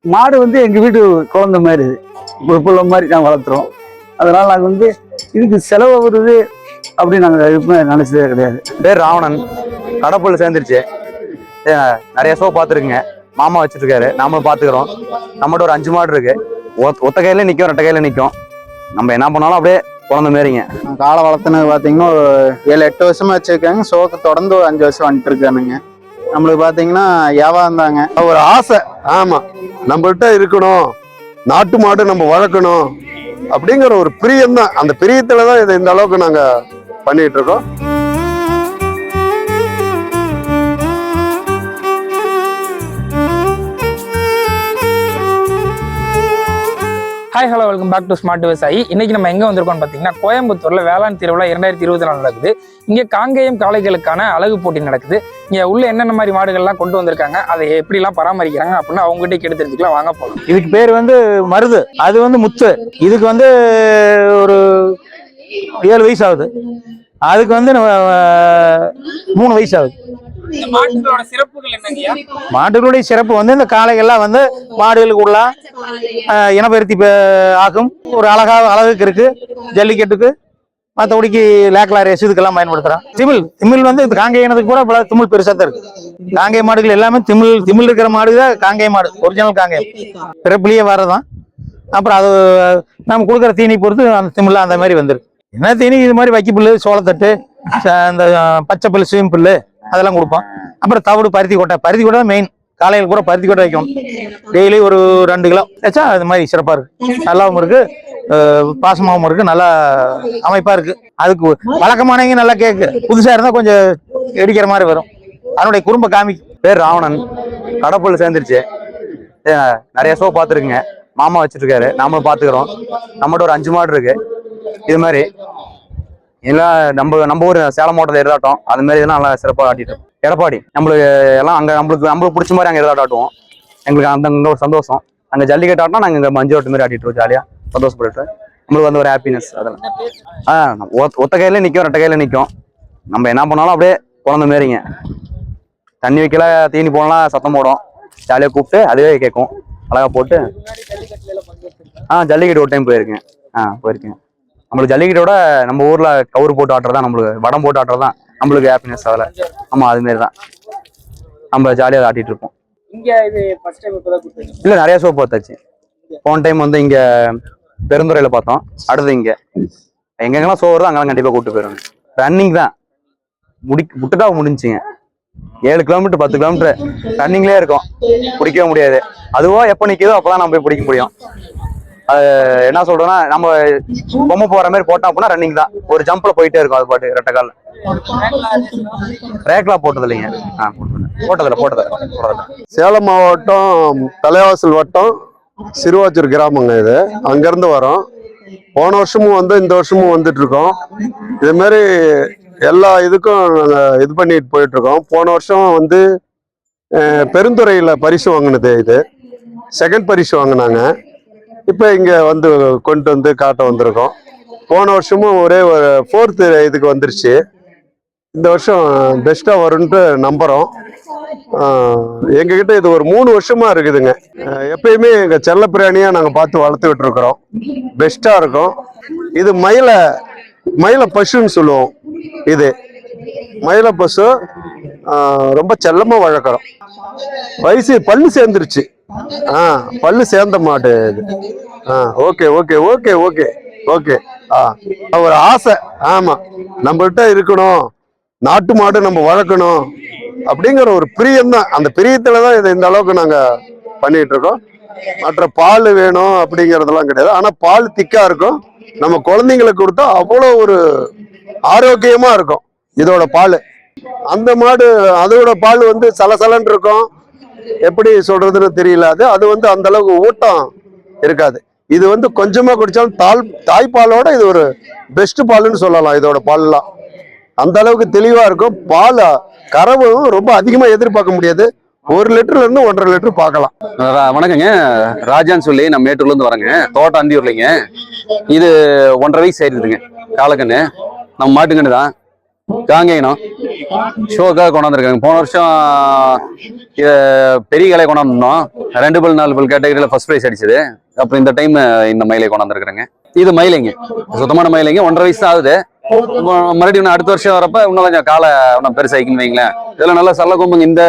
மாடு வந்து எங்க வீட்டு குழந்தை மாதிரி ஒரு புள்ள மாதிரி நாங்கள் வளர்த்துறோம். அதனால நாங்கள் வந்து இதுக்கு செலவு வருது அப்படின்னு நாங்கள் எப்பவுமே நினைச்சதே கிடையாது. பேர் ராவணன். கடப்புள்ள சேர்ந்துருச்சு. நிறைய ஷோ பார்த்துருக்குங்க. மாமா வச்சுட்டு இருக்காரு நாமளும் பார்த்துக்கிறோம். நம்மகிட்ட ஒரு அஞ்சு மாடு இருக்கு. ஒத்த- ஒத்த கையில நிற்கும் ரெட்டை கையில நிற்கும் நம்ம என்ன பண்ணாலும் அப்படியே குழந்தை மாரிங்க. காலை வளர்த்துனது பார்த்தீங்கன்னா ஒரு ஏழு எட்டு வருஷமா வச்சிருக்காங்க. சோக்கு தொடர்ந்து ஒரு அஞ்சு வருஷம் வந்துட்டு இருக்கானுங்க. நம்மளுக்கு பார்த்தீங்கன்னா வியாபாரம் தாங்க ஒரு ஆசை. ஆமா நம்மள்கிட்ட இருக்கணும். நாட்டு மாடு நம்ம வளர்க்கணும். அப்படிங்கிற ஒரு பிரியம் தான் அந்த பிரியத்துல தான் இதை இந்த அளவுக்கு நாங்க பண்ணிட்டு இருக்கோம். Hi hello welcome back to smart விவசாயி இன்னைக்கு நம்ம எங்கே வந்திருக்கோம்னு பார்த்தீங்கன்னா கோயம்புத்தூரில் வேளாண் திருவிழா இரண்டாயிரத்தி இருபத்தி நாலு நடக்குது. இங்கே காங்கேயம் காளைகளுக்கான அழகு போட்டி நடக்குது. இங்க உள்ள என்னென்ன மாதிரி மாடுகள்லாம் கொண்டு வந்திருக்காங்க அதை எப்படிலாம் பராமரிக்கிறாங்க அப்படின்னு அவங்ககிட்ட கேட்டு தெரிஞ்சுக்கலாம். வாங்க போகலாம் இதுக்கு பேர் வந்து மருது அது வந்து முத்து. இதுக்கு வந்து ஒரு ஏழு வயசு ஆகுது. அதுக்கு வந்து மூணு வயசு ஆகுது இந்த மாடுகளுடைய சிறப்பு வந்து இந்த காளைகள்லாம் வந்து மாடுகளுக்கு உள்ள அஹ், இனப்பெருத்தி ஆகும் ஒரு அழகா அழகுக்கு இருக்கு. ஜல்லிக்கட்டுக்கு மற்றபடிக்கு லேக்லா ரேஸ் இதுக்கெல்லாம் பயன்படுத்துறோம் திமிழ் திமிழ் வந்து இது காங்கேய இனத்துக்கு கூட இவ்வளவு திமிழ் பெருசா தான் இருக்கு. காங்கேய மாடுகள் எல்லாமே திமிழ் திமிழ் இருக்கிற மாடு தான் காங்கேய மாடு ஒரிஜினல் காங்கேயம். பிறப்புலயே வரதான் அப்புறம் அது நம்ம கொடுக்குற தீனி பொறுத்து அந்த திமிழ் அந்த மாதிரி வந்துருக்கு. என்னத்தையும் இது மாதிரி வைக்க புல்லு சோளத்தட்டு ச- இந்த பச்சை புல்லு சீம் புல்லு அதெல்லாம் கொடுப்போம். அப்புறம் தவிடு பருத்தி கொட்டை. பருத்தி கொட்டை தான் மெயின் காலையில் கூட பருத்தி கொட்டை வைக்கணும். டெய்லி ஒரு ரெண்டு கிலோ வச்சா அது மாதிரி சிறப்பாக இருக்கு. நல்லாவும் இருக்கு. பாசமாகவும் பாசமாவும் இருக்கு. நல்லா அமைப்பாக இருக்கு. அதுக்கு வழக்கமானவங்க நல்லா கேக்கு. புதுசாக இருந்தால் கொஞ்சம் எடுக்கிற மாதிரி வரும். அதனுடைய குறும்ப காமி பேர் ராவணன். கடப்புல் சேர்ந்துருச்சு. நிறைய ஷோ பார்த்துருக்குங்க. மாமா வச்சுட்டு நாமளும் பார்த்துக்கிறோம். நம்மகிட்ட ஒரு அஞ்சு மாடு இருக்குது இது மாதிரி எல்லாம் நம்ம நம்ம ஊர் சேலம் மாவட்டத்தில் எருதாட்டம் அது மாதிரி இதெல்லாம் நல்லா சிறப்பாக ஆட்டிட்டு இருக்கோம். எடப்பாடி நம்மளுக்கு எல்லாம் அங்கே நம்மளுக்கு நம்மளுக்கு பிடிச்ச மாதிரி அங்கே எருதாட்டம் ஆட்டுவோம் எங்களுக்கு அந்த அங்கே ஒரு சந்தோஷம். அங்கே ஜல்லிக்கட்டு ஆட்டினா நாங்கள் இங்கே மஞ்சு ஓட்டு மாதிரி ஆட்டிட்டு இருக்கோம் ஜாலியாக சந்தோஷப்பட்டு நம்மளுக்கு வந்து ஒரு ஹாப்பினஸ் அதெல்லாம். ஆ ஒத்த- ஒத்த கையில நிற்கும் ரெட்டை கையில நிற்கும் நம்ம என்ன பண்ணாலும் அப்படியே குழந்த மாரிங்க. தண்ணி வைக்கல தீனி போனலாம் சத்தம் போடும். ஜாலியாக கூப்பிட்டு அதுவே கேட்கும். அழகா போட்டு. ஆ ஜல்லிக்கட்டு ஒரு டைம் போயிருக்கேன். ஆ போயிருக்கேன். நம்மளுக்கு ஜல்லிக்கட்டோட நம்ம ஊர்ல கவுரு போட்டு ஆட்டுறது தான் நம்மளுக்கு வடம் போட்டு ஆட்டுறது தான் நம்மளுக்கு ஹாப்பினஸ் அதில். ஆமா அது மாதிரி தான் நம்ம ஜாலியாக ஆட்டிட்டு இருப்போம். இல்லை நிறைய ஷோ பார்த்தாச்சு. போன டைம் வந்து இங்க பெருந்துறையில பார்த்தோம். அடுத்து இங்க. எங்கெங்கெல்லாம் ஷோ வருதோ அங்கெல்லாம் கண்டிப்பா கூப்பிட்டு போயிருவாங்க ரன்னிங் தான். முடி விட்டுட்டா முடிஞ்சுங்க ஏழு கிலோமீட்டர் பத்து கிலோமீட்டர் ரன்னிங்லேயே இருக்கும். பிடிக்கவே முடியாது. அதுவோ எப்போ நிற்கிதோ அப்பதான் நம்ம போய் பிடிக்க முடியும். என்ன சொல்றோம்னா நம்ம பொம்மை போற மாதிரி போட்டோம் அப்படின்னா ரன்னிங் தான். ஒரு ஜம்ப்ல போயிட்டே இருக்கும் அது பாட்டு ரெட்டை காலில். ரேக்லா போட்டது இல்லைங்க. ஆ போட்டதில்ல போட்டதில்ல போட்டதில்ல. சேலம் மாவட்டம் தலைவாசல் வட்டம் சிறுவாச்சூர் கிராமங்க இது. அங்கிருந்து வரோம். போன வருஷமும் வந்து இந்த வருஷமும் வந்துட்டு இருக்கோம். இது மாதிரி எல்லா இதுக்கும் நாங்கள் இது பண்ணிட்டு போயிட்டு இருக்கோம். போன வருஷம் வந்து பெருந்துறையில் பரிசு வாங்கினது இது. செகண்ட் பரிசு வாங்கினாங்க. இப்போ இங்கே வந்து கொண்டு வந்து காட்ட வந்திருக்கோம். போன வருஷமும் ஒரே ஒரு ஃபோர்த்து இதுக்கு வந்துருச்சு. இந்த வருஷம் பெஸ்ட்டாக வரும்ன்ட்டு நம்புறோம். எங்ககிட்ட இது ஒரு மூணு வருஷமா இருக்குதுங்க. எப்பயுமே எங்கள் செல்ல பிராணியாக நாங்கள் பார்த்து வளர்த்துக்கிட்டு இருக்கிறோம். பெஸ்ட்டாக இருக்கும். இது மயில மயில பசுன்னு சொல்லுவோம். இது மயில பசு ரொம்ப செல்லமாக வளர்க்குறோம். வயசு பல்லு சேர்ந்துருச்சு. ஆ பல்லு சேர்ந்த மாடு இது. ஆ okay okay okay okay okay. ஆ ஒரு ஆசை. ஆமாம் நம்மள்கிட்ட இருக்கணும். நாட்டு மாடு நம்ம வளர்க்கணும். அப்படிங்கிற ஒரு பிரியம் தான். அந்த பிரியத்தில் தான் இதை இந்த அளவுக்கு நாங்கள் பண்ணிகிட்டு இருக்கோம். மற்ற பால் வேணும் அப்படிங்கிறதெல்லாம் கிடையாது. ஆனால் பால் திக்காக இருக்கும். நம்ம குழந்தைங்களுக்கு கொடுத்தா அவ்வளோ ஒரு ஆரோக்கியமாக இருக்கும். இதோட பால். அந்த மாடு அதோட பால் வந்து சலசலன்னு இருக்கும். எப்படி சொல்றதுன்னு தெரியல அது. அது வந்து அந்த அளவுக்கு ஊட்டம் இருக்காது. இது வந்து கொஞ்சமா குடிச்சாலும் தால் தாய்ப்பாலோட இது ஒரு பெஸ்ட் பால்னு சொல்லலாம் இதோட பால்லாம். அந்த அளவுக்கு தெளிவா இருக்கும். பால் கறவும் ரொம்ப அதிகமா எதிர்பார்க்க முடியாது. ஒரு லிட்டர்ல இருந்து ஒன்றரை லிட்டர் பார்க்கலாம். வணக்கங்க. ராஜான்னு சொல்லி நம்ம மேட்டூர்ல இருந்து வரேங்க. தோட்டம் அந்தியூர்லைங்க இது ஒன்றரை வயசு சேர்ந்துருங்க காலக்கண்ணு. நம்ம மாட்டுக்கண்ணு தான் காங்கேயனம். ஷோக்காக கொண்டாந்துருக்காங்க. போன வருஷம் பெரிய கலை கொண்டாந்துருந்தோம். ரெண்டு பல் நாலு பல் கேட்டகரியில் ஃபர்ஸ்ட் ப்ரைஸ் அடிச்சது. அப்புறம் இந்த டைம் இந்த மயிலை கொண்டாந்துருக்குறேங்க. இது மயிலைங்க. சுத்தமான மயிலைங்க. ஒன்றரை வயசு தான் ஆகுது. மறுபடியும் இன்னும் அடுத்த வருஷம் வரப்ப இன்னும் கொஞ்சம் காலை இன்னும் பெருசாகிக்குன்னு வைங்களேன். இதெல்லாம் நல்லா சல்ல கொம்புங்க. இந்த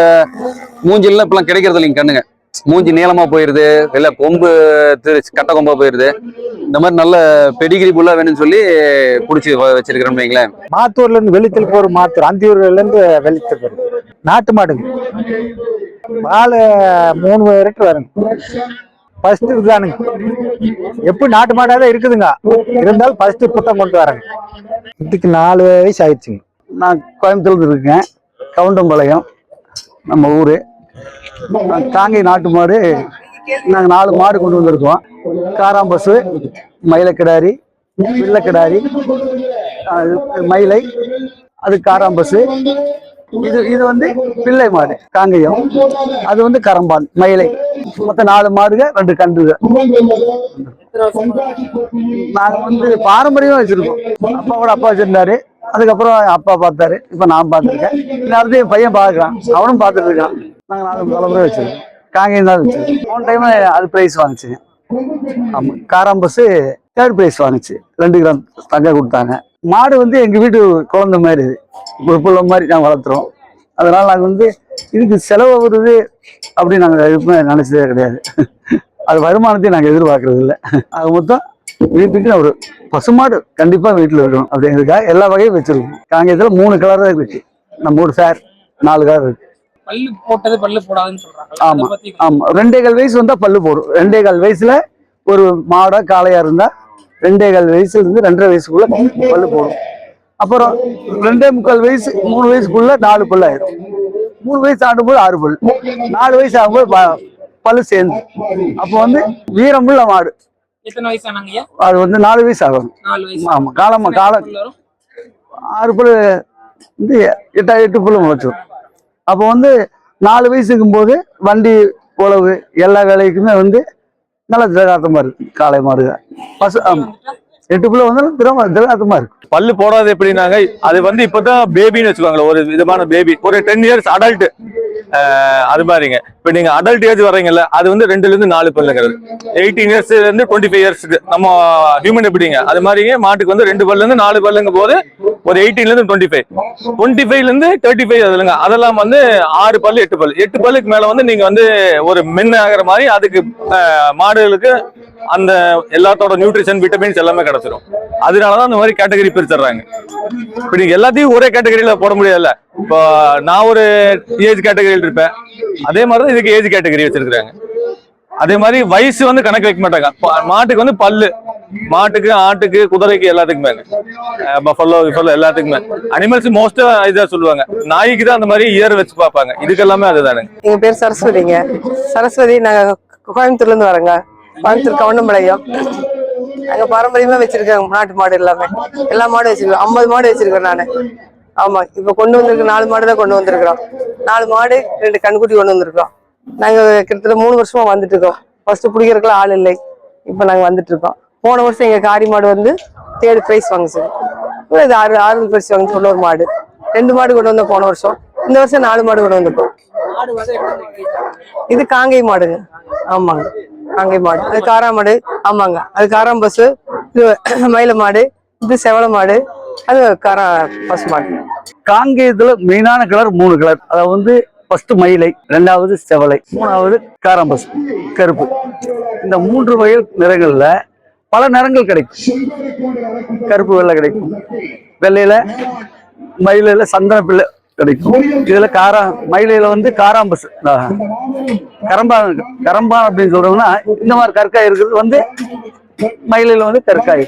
மூஞ்சிலாம் இப்பெல்லாம் கிடைக்கிறது இல்லைங்க கண்ணுங்க. மூஞ்சி நீளமா போயிருது இல்ல கொம்பு திரு கட்ட கொம்பா போயிருது. இந்த மாதிரி நல்ல பெடிகிரி புல்லா வேணும்னு சொல்லி புடிச்சு வச்சிருக்கிறோம் வச்சிருக்கிறேன்னு வைங்களேன். மாத்தூர்ல இருந்து வெளித்தல் போற மாத்தூர் அந்தியூர்ல இருந்து வெளித்தல் போறது நாட்டு மாடுங்க. பால் மூணு லிட்டர் வருங்க. ஃபர்ஸ்ட் இதுதானுங்க எப்படி நாட்டு மாடாக தான் இருக்குதுங்க? இருந்தாலும் ஃபர்ஸ்ட் புத்தம் கொண்டு வரேங்க இதுக்கு நாலு வயசு ஆயிடுச்சுங்க. நான் கோயம்புத்தூர்ல இருக்கேன். கவுண்டம்பாளையம். நம்ம ஊர். காங்கை நாட்டு மாடு நாங்கள் நாலு மாடு கொண்டு வந்திருக்கோம். காராம்பசு மயிலக்கிடாரி பிள்ளைக்கிடாரி மயிலை அது காராம்பசு. இது இது வந்து பிள்ளை மாடு காங்கேயம். அது வந்து கரம்பான் மயிலை. மொத்தம் நாலு மாடுக ரெண்டு கன்றுக. நாங்க வந்து பாரம்பரியமா வச்சிருக்கோம். அப்பாவோட அப்பா வச்சிருந்தாரு. அதுக்கப்புறம் அப்பா பார்த்தாரு. இப்ப நான் பார்த்துருக்கேன். இன்னும் அடுத்து என் பையன் பார்க்கறான். அவனும் பார்த்துட்டு இருக்கான். நாங்க நாலு தலைமுறை வச்சிருக்கோம். காங்கேயம் தான் வச்சிருக்கோம் போன டைம் அது பிரைஸ் வாங்குச்சுங்க ஆமா காராம்பஸ் தேர்ட் பிரைஸ் வாங்குச்சு. ரெண்டு கிராம் தங்க கொடுத்தாங்க. மாடு வந்து எங்க வீட்டு குழந்தை மாதிரி இது ஒரு புள்ள மாதிரி நாங்கள் வளர்த்துறோம். அதனால நாங்கள் வந்து இதுக்கு செலவு வருது அப்படின்னு நாங்கள் எப்பவுமே நினைச்சதே கிடையாது. அது வருமானத்தையும் நாங்கள் எதிர்பார்க்கறது இல்லை. அது மொத்தம் வீட்டுக்கு ஒரு பசுமாடு கண்டிப்பா வீட்டில் இருக்கணும் அப்படிங்கிறதுக்காக எல்லா வகையும் வச்சிருக்கோம். காங்கேயத்தில் மூணு கலர் தான் இருக்கு. நம்ம ஒரு ஃபேர் நாலு கலர் இருக்கு. பல்லு போட்டது பல்லு போடாதுன்னு சொல்றாங்க. ஆமா. ரெண்டே கால் வயசு வந்தா பல்லு போடும். ரெண்டே கால் வயசுல ஒரு மாடா காளையா இருந்தா ரெண்டே கால் வயசுல இருந்து ரெண்டரை வயசுக்குள்ள பல்லு போடும். அப்புறம் ரெண்டே முக்கால் வயசு மூணு வயசுக்குள்ள நாலு பல்லு ஆயிடும். மூணு வயசு ஆடும்போது ஆறு பல் நாலு வயசு ஆகும்போது பல்லு சேர்ந்து. அப்போ வந்து வீரமுள்ள மாடு. அது வந்து நாலு வயசு ஆகும். ஆமா காலமா காலம். ஆறு பல்லு வந்து எட்டா எட்டு பல்லு முளைச்சிடும் அப்போ வந்து நாலு வயசுக்கும் போது வண்டி உழவு எல்லா வேலைக்குமே வந்து நல்லா திரகாத்தமா இருக்கு காலை மாறுக பசு ஆமா. எட்டு பல்லு வந்து திரவ திரகாத்தமா இருக்கு. பல்லு போடாது எப்படின்னாங்க அது வந்து இப்போதான் பேபின்னு வச்சுக்கோங்களேன் ஒரு விதமான பேபி ஒரு டென் இயர்ஸ் அடல்ட் அது மாதிரிங்க இப்ப நீங்க அடல்ட் ஏஜ் வரீங்கல்ல அது வந்து ரெண்டுலேருந்து நாலு பல்லுங்கிறது எயிட்டீன் இயர்ஸ்ல இருந்து டுவெண்ட்டி ஃபைவ் இயர்ஸ்க்கு நம்ம ஹியூமன் எப்படிங்க? அது மாதிரிங்க மாட்டுக்கு வந்து ரெண்டு பல்ல இருந்து நாலு பல்லுங்க போது ஒரு எயிட்டீன்ல இருந்து டுவெண்ட்டி ஃபைவ் டுவெண்ட்டி ஃபைவ்லேருந்து தேர்ட்டி ஃபைவ் அதுலங்க. அதெல்லாம் வந்து ஆறு பல்லு எட்டு பல்லு. எட்டு பல்லுக்கு மேல வந்து நீங்க வந்து ஒரு மென் ஆகிற மாதிரி அதுக்கு மாடுகளுக்கு அந்த எல்லாத்தோட நியூட்ரிஷன் விட்டமின்ஸ் எல்லாமே கிடச்சிரும். அதனாலதான் அந்த மாதிரி கேட்டகரி பிரிச்சிடுறாங்க. இப்ப நீங்க எல்லாத்தையும் ஒரே கேட்டகரியில போட முடியாதுல்ல. இப்போ நான் ஒரு ஏஜ் கேட்டகரியில் இருப்பேன். அதே மாதிரி தான் இதுக்கு ஏஜ் கேட்டகரி வச்சிருக்காங்க அதே மாதிரி வயசு வந்து கணக்கு வைக்க மாட்டாங்க. மாட்டுக்கு வந்து பல்லு. மாட்டுக்கு ஆட்டுக்கு குதிரைக்கு எல்லாத்துக்குமே. பஃபல்லோ கிஃபல்லோ எல்லாத்துக்குமே. அனிமல்ஸ் மோஸ்டா இதா சொல்லுவாங்க. நாய்க்கு தான் அந்த மாதிரி இயர் வச்சு பார்ப்பாங்க. இதுக்கு எல்லாமே அதுதானுங்க. எங்க பேர் சரஸ்வதிங்க. சரஸ்வதி நாங்க கோயம்புத்தூர்ல இருந்து வரோங்க. கோயம்புத்தூர் கவுண்டம்பாளையம். நாங்க பாரம்பரியமா வச்சிருக்காங்க நாட்டு மாடு எல்லாமே. எல்லா மாடும் வச்சிருக்கோம். ஐம்பது மாடு வச்சிருக்கேன் நானு. ஆமா இப்ப கொண்டு வந்திருக்க நாலு மாடு தான் கொண்டு வந்திருக்கிறோம். நாலு மாடு ரெண்டு கண்குட்டி கொண்டு வந்திருக்கோம் நாங்க கிட்டத்தட்ட மூணு வருஷமா வந்துட்டு இருக்கோம். ஃபர்ஸ்ட் பிடிக்கிறதுக்குலாம் ஆள் இல்லை. இப்ப நாங்க வந்துட்டு இருக்கோம். போன வருஷம் எங்க காரி மாடு வந்து தேர்ட் பிரைஸ் வாங்குச்சு. இது ஆறு ஆறு பிரைஸ் வாங்கிச்சு ஒரு மாடு. ரெண்டு மாடு கொண்டு வந்தோம் போன வருஷம். இந்த வருஷம் நாலு மாடு கொண்டு வந்திருக்கோம். இது காங்கை மாடுங்க. ஆமாங்க. காங்கை மாடு. அது காரா மாடு. ஆமாங்க. அது காராம் பஸ் இது மயில மாடு இது செவல மாடு. அது காரா பசு மாடு. காங்கேயத்துல மெயினான கலர் மூணு கலர் அதாவது வந்து ஃபர்ஸ்ட் மயிலை ரெண்டாவது செவலை மூணாவது காராம்பஸ் கருப்பு. இந்த மூன்று வகையில் நிறங்கள்ல பல நிறங்கள் கிடைக்கும். கருப்பு வெள்ளை கிடைக்கும். வெள்ளையில மயிலில் சந்தன பிள்ளை கிடைக்கும். இதுல காரா மயிலையில வந்து காராம்பஸ் ஆஹ், கரம்பான் கரம்பான் அப்படின்னு சொல்றோம்னா இந்த மாதிரி கற்காய் இருக்கிறது வந்து மயிலையில வந்து கற்காய்.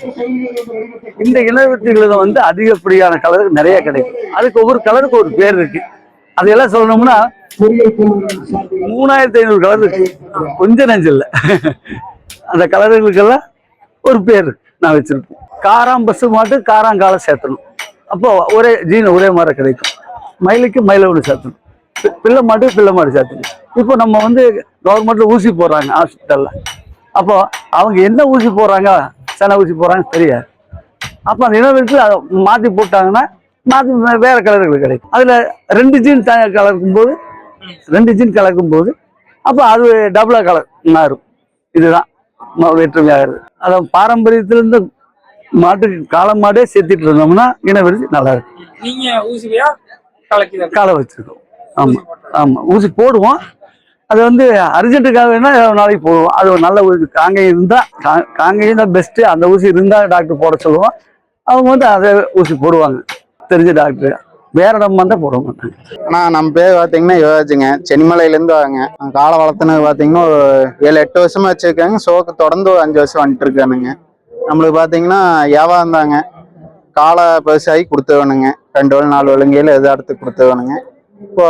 இந்த இனவெட்டிகள வந்து அதிகப்படியான கலர் நிறைய கிடைக்கும். அதுக்கு ஒவ்வொரு கலருக்கு ஒரு பேர் இருக்கு. அதையெல்லாம் சொல்லணும்னா மூணாயிரத்தி ஐநூறு கலர் இருக்கு. கொஞ்சம் நஞ்சம் இல்ல. அந்த கலர்களுக்கெல்லாம் ஒரு பேர் நான் வச்சிருக்கேன். காராம் பஸ் மாட்டு காராங்கால சேர்த்தணும். அப்போ ஒரே ஜீன் ஒரே மாதிரி கிடைக்கும். மயிலுக்கு மயிலை ஒன்று சேர்த்தணும் பிள்ளை மாட்டு பிள்ளை மாடு சேர்த்தணும் இப்போ நம்ம வந்து கவர்மெண்ட்ல ஊசி போடுறாங்க ஹாஸ்பிட்டலில் அப்போ அவங்க என்ன ஊசி போடுறாங்க சென ஊசி போடுறாங்க தெரியாது. அப்போ அந்த இனவெளிக்கு அதை மாற்றி போட்டாங்கன்னா மாற்றி வேற கலர்கள் கிடைக்கும். அதில் ரெண்டு ஜீன் த கலக்கும் போது ரெண்டு ஜீன் கலக்கும் போது அப்போ அது டபுளாக கலர் மாறும். இதுதான். ம- வேற்றுமையாகிறது அதான் பாரம்பரியத்திலிருந்து மாட்டுக்கு காளை மாடே சேர்த்துட்டு இருந்தோம்னா இனவெறி நல்லா இருக்கும். நீங்கள் ஊசியா காளை வச்சிருக்கோம். ஆமாம் ஆமாம் ஊசி போடுவோம். அது வந்து அர்ஜென்ட்டுக்காக வேணா நாளைக்கு போடுவோம். அது ஒரு நல்ல ஊசி. காங்கேயம் இருந்தால் கா காங்கேயம் தான் பெஸ்ட்டு அந்த ஊசி இருந்தால் டாக்டர் போட சொல்லுவோம். அவங்க வந்து அதை ஊசி போடுவாங்க. தெரிஞ்ச டாக்டர் வேற இடம் வந்தால் போட மாட்டாங்க. ஆனா நம்ம பேர் பாத்தீங்கன்னா யுவராஜுங்க சென்னிமலையில இருந்து வாங்க காலை வளர்த்துனது பாத்தீங்கன்னா ஒரு ஏழு எட்டு வருஷமா வச்சிருக்காங்க. சோக்கு தொடர்ந்து ஒரு அஞ்சு வருஷம் வந்துட்டு இருக்கானுங்க. நம்மளுக்கு பாத்தீங்கன்னா வியாபாரம் தாங்க காலை பெருசாகி கொடுத்துருவானுங்க. ரெண்டு வேலை நாலு வேலைங்கையில எது அடுத்து கொடுத்துருவானுங்க. இப்போ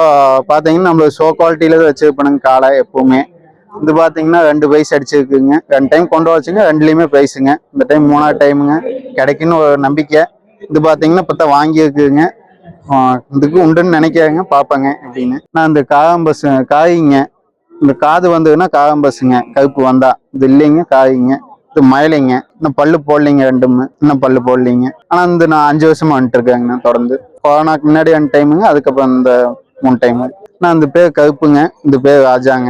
பார்த்தீங்கன்னா நம்மளுக்கு ஷோ குவாலிட்டியில தான் வச்சிருப்பானுங்க காலை எப்பவுமே. இது பார்த்தீங்கன்னா ரெண்டு பைஸ் அடிச்சிருக்குங்க. ரெண்டு டைம் கொண்டு வச்சுங்க ரெண்டுலேயுமே பைஸுங்க இந்த டைம் மூணாவது டைமுங்க கிடைக்குன்னு ஒரு நம்பிக்கை. இது பார்த்தீங்கன்னா இப்போ தான் வாங்கியிருக்குங்க. இதுக்கு உண்டுன்னு நினைக்கிறாங்க பார்ப்பாங்க அப்படின்னு நான் இந்த காகம்பஸ் காய்ங்க. இந்த காது வந்ததுன்னா காகம்பஸ்ங்க கருப்பு வந்தா. இது இல்லைங்க காய்ங்க. இது மயிலைங்க. இன்னும் பல்லு போடலைங்க ரெண்டுமே. இன்னும் பல்லு போடலைங்க. ஆனா இந்த நான் அஞ்சு வருஷமா வந்துட்டு இருக்கேங்கண்ணா தொடர்ந்து. கொரோனாக்கு முன்னாடி ரெண்டு டைமுங்க அதுக்கப்புறம் இந்த மூணு டைமு நான் இந்த பேர் கருப்புங்க இந்த பேர் ராஜாங்க.